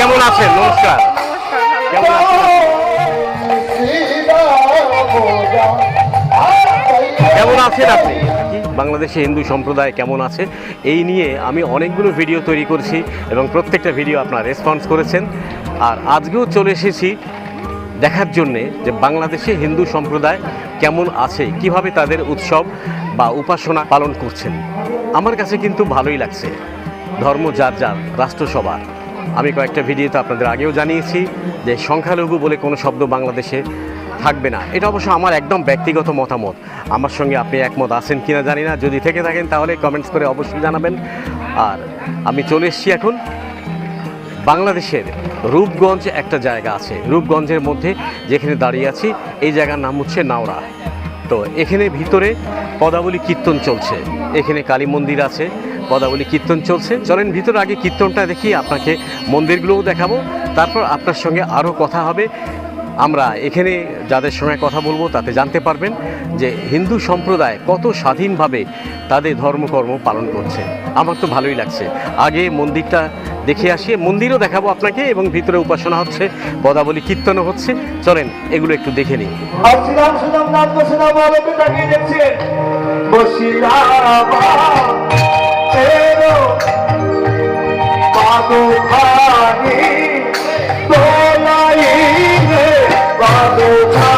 কেমন আছেন? নমস্কার। কেমন আছেন? আপনি? বাংলাদেশে হিন্দু সম্প্রদায় কেমন আছে? এই নিয়ে আমি অনেকগুলো ভিডিও তৈরি করেছি এবং প্রত্যেকটা ভিডিও আপনার রেসপন্স করেছেন। আর আজকেও চলে এসেছি দেখার জন্যে যে বাংলাদেশে হিন্দু সম্প্রদায় কেমন আছে, কীভাবে তাদের উৎসব বা উপাসনা পালন করছেন। আমার কাছে কিন্তু ভালোই লাগছে। ধর্ম যার যার রাষ্ট্র সবার আমি কয়েকটা ভিডিওতে আপনাদের আগেও জানিয়েছি যে সংখ্যালঘু বলে কোনো শব্দ বাংলাদেশে থাকবে না। এটা অবশ্য আমার একদম ব্যক্তিগত মতামত। আমার সঙ্গে আপনি একমত আছেন কিনা জানি না। যদি থেকে থাকেন তাহলে কমেন্টস করে অবশ্যই জানাবেন। আর আমি চলে এসেছি এখন বাংলাদেশের রূপগঞ্জ একটা জায়গা আছে। রূপগঞ্জের মধ্যে যেখানে দাঁড়িয়ে আছি। এই জায়গার নাম হচ্ছে নাওড়া তো এখানে ভিতরে পদাবলী কীর্তন চলছে। এখানে কালী মন্দির আছে। পদাবলী কীর্তন চলছে। চলেন ভিতরে আগে কীর্তনটা দেখি, আপনাকে মন্দিরগুলোও দেখাবো। তারপর আপনার সঙ্গে আরও কথা হবে। আমরা এখানে যাদের সঙ্গে কথা বলব, তাতে জানতে পারবেন যে হিন্দু সম্প্রদায় কত স্বাধীনভাবে তাদের ধর্মকর্ম পালন করছে। আমার তো ভালোই লাগছে। আগে মন্দিরটা দেখে আসি, মন্দিরও দেখাবো আপনাকে এবং ভিতরে উপাসনা হচ্ছে, পদাবলী কীর্তনও হচ্ছে। চলেন, এগুলো একটু দেখে নিই। আর তেরো পাদো খানি দোলাই রে পাদো খানি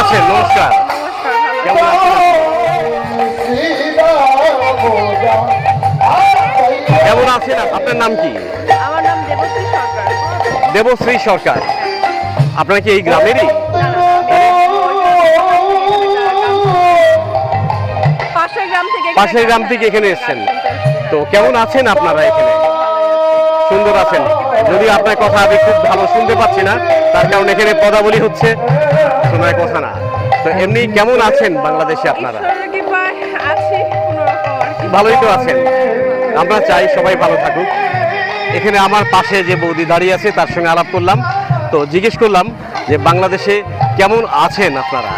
আছেন নমস্কার। কেমন আছেন? কেমন আছেন? আপনার নাম কি? আমার নাম দেবশ্রী সরকার। দেবশ্রী সরকার। আপনার কি এই গ্রামেরই? পাশের গ্রাম থেকে পাশের গ্রাম থেকে এখানে এসেছেন। তো কেমন আছেন আপনারা এখানে? সুন্দর আছেন। যদি আপনার কথা আমি খুব ভালো শুনতে পাচ্ছি না, তার কারণ এখানে পদাবলী হচ্ছে, শোনার কথা না। তো এমনি কেমন আছেন বাংলাদেশে আপনারা? ভালোই তো আছেন। আমরা চাই সবাই ভালো থাকুক। এখানে আমার পাশে যে বৌদি দাঁড়িয়ে আছে, তার সঙ্গে আলাপ করলাম। তো জিজ্ঞেস করলাম যে বাংলাদেশে কেমন আছেন আপনারা?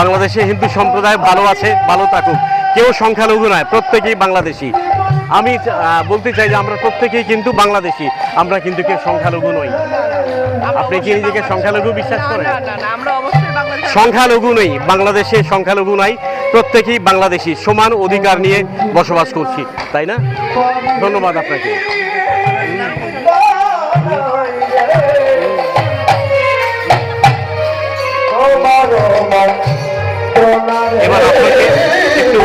বাংলাদেশে হিন্দু সম্প্রদায় ভালো আছে, ভালো থাকুক। কেউ সংখ্যালঘু নয়, প্রত্যেকেই বাংলাদেশি। আমি বলতে চাই যে আমরা প্রত্যেকেই কিন্তু বাংলাদেশি। আমরা কিন্তু কেউ সংখ্যালঘু নই। আপনি কি নিজেকে সংখ্যালঘু বিশ্বাস করেন? না না না আমরা অবশ্যই বাংলাদেশ। সংখ্যালঘু নেই বাংলাদেশে সংখ্যালঘু নাই প্রত্যেকেই বাংলাদেশি। সমান অধিকার নিয়ে বসবাস করছি তাই না? ধন্যবাদ আপনাকে। এবার আপনাকে একটু